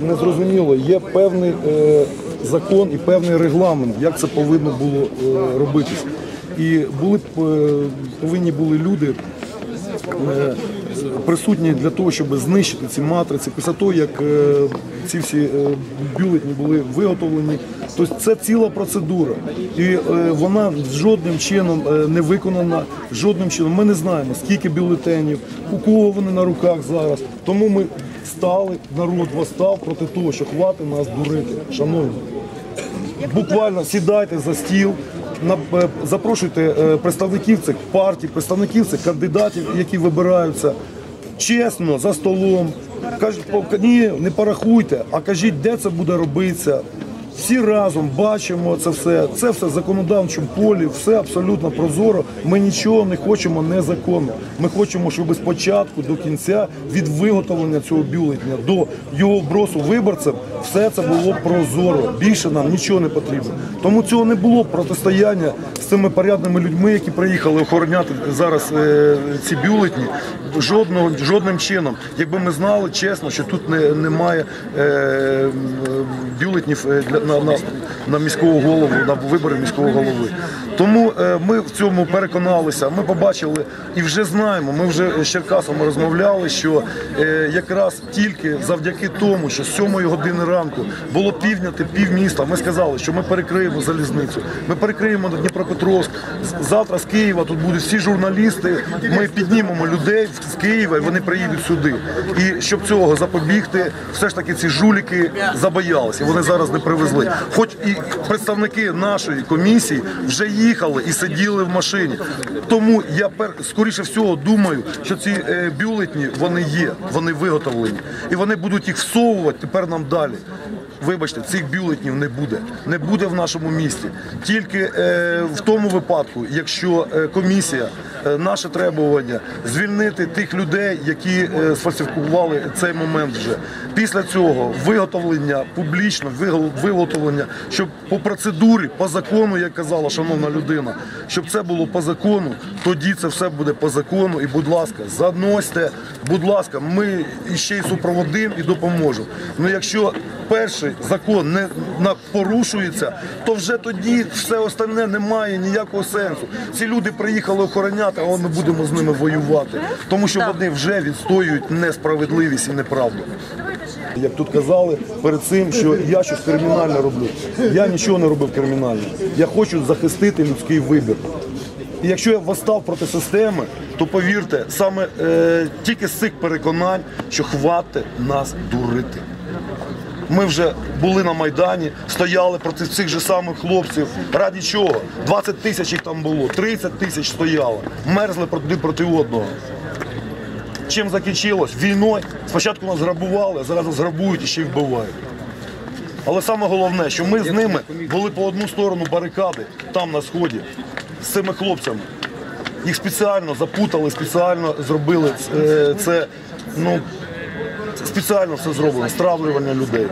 Не зрозуміло, є певний е, закон і певний регламент, як це повинно було е, робитись. І були е, повинні були люди е, присутні для того, щоб знищити ці матриці після того, як е, ці всі е, бюлетні були виготовлені. Тобто це ціла процедура, і е, вона жодним чином е, не виконана. Жодним чином ми не знаємо, скільки бюлетенів, у кого вони на руках зараз. Тому ми стали, народ восстав проти того, що хвати нас дурити. Шановні, буквально сідайте за стіл. е, Запрошуйте е, представників цих партій, представників цих кандидатів, які вибираються чесно за столом. Кажуть, ні, не порахуйте, а кажіть, де це буде робитися. Всі разом бачимо це все. Це все в законодавчому полі, все абсолютно прозоро. Ми нічого не хочемо незаконно. Ми хочемо, щоб спочатку до кінця від виготовлення цього бюлетня до його бросу виборцям все це було прозоро. Більше нам нічого не потрібно. Тому цього не було протистояння з цими порядними людьми, які приїхали охороняти зараз е, ці бюлетні. Жодного жодним чином, якби ми знали чесно, що тут не, немає е, бюлетнів е, для на, на, на міського голову, на вибори міського голови. Тому е, ми в цьому переконалися. Ми побачили і вже знаємо. Ми вже з Черкасами розмовляли, що е, якраз тільки завдяки тому, що з 7 години ранку було півняти півміста. Ми сказали, що ми перекриємо залізницю, ми перекриємо Дніпропетровськ. З- Завтра з Києва тут будуть всі журналісти. Ми піднімемо людей з Києва, і вони приїдуть сюди. І щоб цього запобігти, все ж таки ці жуліки забоялися. Вони зараз не привезли. Хоч і представники нашої комісії вже їхали і сиділи в машині. Тому я пер скоріше всього думаю, що ці е, бюлетні вони є, вони виготовлені, і вони будуть їх всовувати тепер нам далі. Вибачте, цих бюлетнів не буде. Не буде в нашому місті. Тільки е, в тому випадку, якщо е, комісія, е, наше требування звільнити тих людей, які е, сфальсифікували цей момент вже. Після цього виготовлення публічно, вигол- виготовлення, щоб по процедурі, по закону, як казала шановна людина, щоб це було по закону, тоді це все буде по закону. І, будь ласка, заносьте, будь ласка, ми іще й супроводимо і допоможемо. Ну якщо перший закон не порушується, то вже тоді все остальне не має ніякого сенсу. Ці люди приїхали охороняти, а ми будемо з ними воювати, тому що вони вже відстоюють несправедливість і неправду. Як тут казали перед цим, що я щось кримінальне роблю. Я нічого не робив кримінально. Я хочу захистити людський вибір. І якщо я восстав проти системи, то повірте, саме е, тільки з цих переконань, що хватить нас дурити. Ми вже були на Майдані, стояли проти цих же самих хлопців. Раді чого? 20 тисяч їх там було, 30 тисяч стояло. Мерзли проти, проти одного. Чим закінчилось? Війною. Спочатку нас грабували, а зараз нас грабують і ще й вбивають. Але саме головне, що ми з ними були по одну сторону барикади, там на сході, з цими хлопцями. Їх спеціально запутали, спеціально зробили е, це, ну, спеціально все зроблено, стравлювання людей.